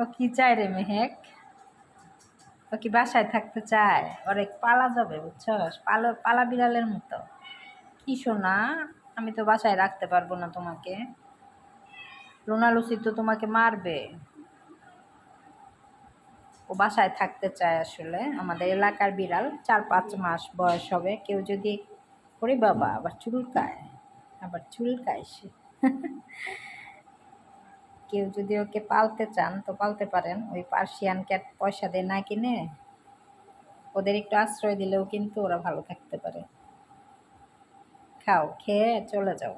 ও কি চায় রে মেহেক? ও কি বাসায় থাকতে চায়? ওর পালা যাবে, বুঝছস? পালো, পালা বিড়ালের মতো। কি শোনা আমি তো বাসায় রাখতে পারব না তোমাকে। রোনা লুসি তো তোমাকে মারবে। ও বাসায় থাকতে চায় আসলে। আমাদের এলাকার বিড়াল চার পাঁচ মাস বয়স হবে। কেউ যদি ওরে বাবা, আবার চুলকায়। আবার চুলকায় সে। কেউ যদি ওকে পালতে চান, তো পালতে পারেন। ওই পার্সিয়ান ক্যাট পয়সা দিয়ে না কিনে ওদের একটু আশ্রয় দিলেও কিন্তু ওরা ভালো থাকতে পারে। খাও, খেয়ে চলে যাও।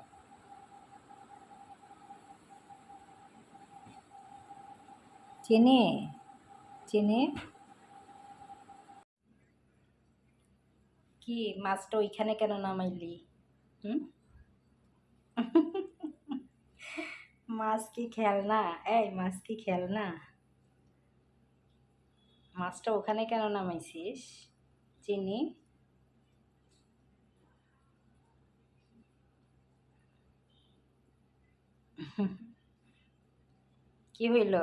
চিনি চিনি। কি, মাছটা ওইখানে কেন নামাইলি? হুম? মাছ কি খেলনা এই, মাছ কি খেলনা মাছটা ওখানে কেন নামাইছিস? চিনি? কি হইল?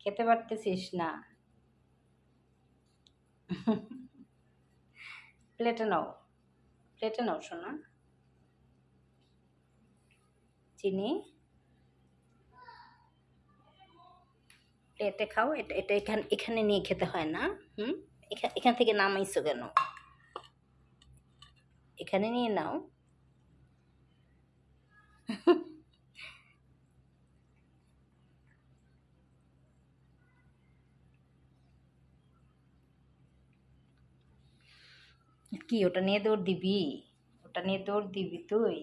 খেতে পারতেছিস না? প্লেটে নাও। প্লেটে নাও শোনা চিনি। প্লেটে খাও, এটা এটা এখান, এখানে নিয়ে খেতে হয় না, হুম? এখান এখান থেকে নামাইছো কেন? এখানে নিয়ে নাও। কি, ওটা নিয়ে দৌড় দিবি? ওটা নিয়ে দৌড় দিবি তুই?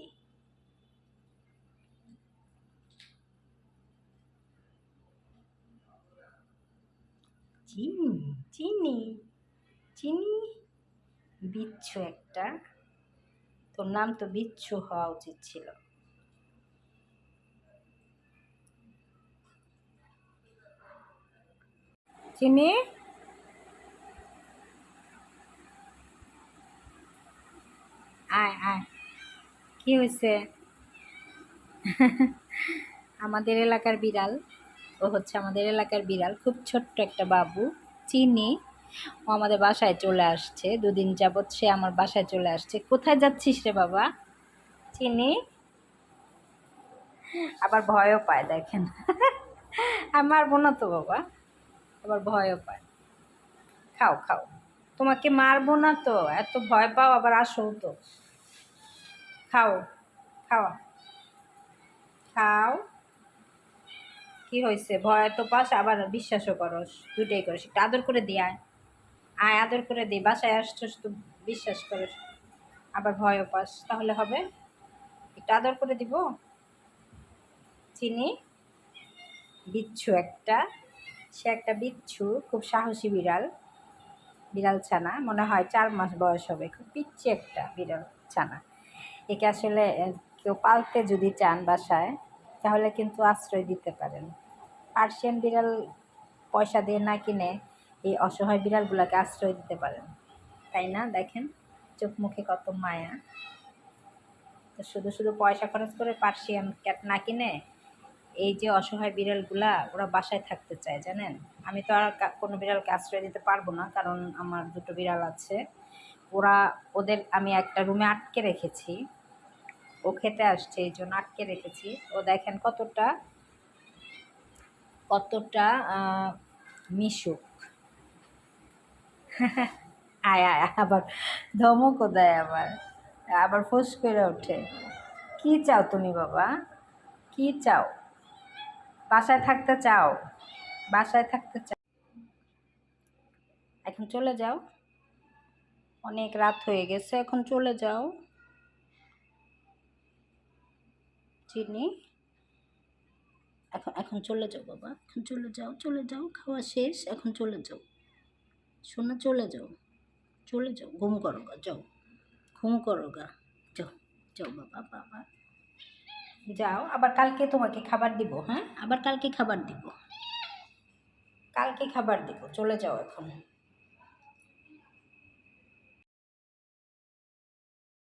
চিনি চিনি চিনি? বিচ্ছু একটা। তোর নাম তো বিচ্ছু হওয়া উচিত ছিল। চিনি? আয় কি হয়েছে আমাদের এলাকার বিড়াল, ও হচ্ছে আমাদের এলাকার বিড়াল, খুব ছোট্ট একটা বাবু, চিনি। ও আমাদের বাসায় চলে আসছে, দুদিন যাবৎ সে আমার বাসায় চলে আসছে। কোথায় যাচ্ছিস রে বাবা? চিনি? আবার ভয়ও পায়, দেখেন। আর মারবো না তো বাবা, আবার ভয়ও পায়। খাও খাও। তোমাকে মারবো না তো, এত ভয় পাও, আবার আসো তো। খাও খাও খাও। কি হয়েছে ভয় তো পাস, আবার বিশ্বাসও করস। দুইটাই করস। একটু আদর করে দি, আয়। আয়, আদর করে দি। বাসায় আসছস তো বিশ্বাস করস। আবার ভয়ও পাস। তাহলে হবে? একটু আদর করে দিব? চিনি? বিচ্ছু একটা। সে একটা বিচ্ছু, খুব সাহসী বিড়াল। বিড়াল ছানা। মনে হয় চার মাস বয়স হবে। খুব পিচ্ছি একটা বিড়াল ছানা। একে আসলে কেউ পালতে যদি চান বাসায়, তাহলে কিন্তু আশ্রয় দিতে পারেন। পার্সিয়ান বিড়াল পয়সা দিয়ে না কিনে এই অসহায় বিড়ালগুলোকে আশ্রয় দিতে পারেন। তাই না? দেখেন, চোখ মুখে কত মায়া। তো শুধু শুধু পয়সা খরচ করে পার্সিয়ান ক্যাট না কিনে এই যে অসহায় বিড়ালগুলা, ওরা বাসায় থাকতে চায়, জানেন? আমি তো আর কোনো বিড়ালকে আশ্রয় দিতে পারব না, কারণ আমার দুটো বিড়াল আছে। ওরা, ওদের আমি একটা রুমে আটকে রেখেছি। ও খেতে আসছে, এই জন্য আটকে রেখেছি। ও দেখেন কতটা কতটা মিশুক। আয় আয়, আবার ধমকও দেয় আবার। আবার ফোস করে ওঠে। কি চাও তুমি বাবা? কি চাও? বাসায় থাকতে চাও? বাসায় থাকতে চাও? এখন চলে যাও। অনেক রাত হয়ে গেছে, এখন চলে যাও। চিনি? এখন এখন চলে যাও বাবা, এখন চলে যাও চলে যাও, খাওয়া শেষ, এখন চলে যাও। শোনা, চলে যাও চলে যাও, ঘুম করো গা, যাও, ঘুম করো গা, যাও যাও বাবা বাবা। যাও, আবার কালকে তোমাকে খাবার দিব হ্যাঁ? আবার কালকে খাবার দিব। কালকে খাবার দিব, চলে যাও এখন।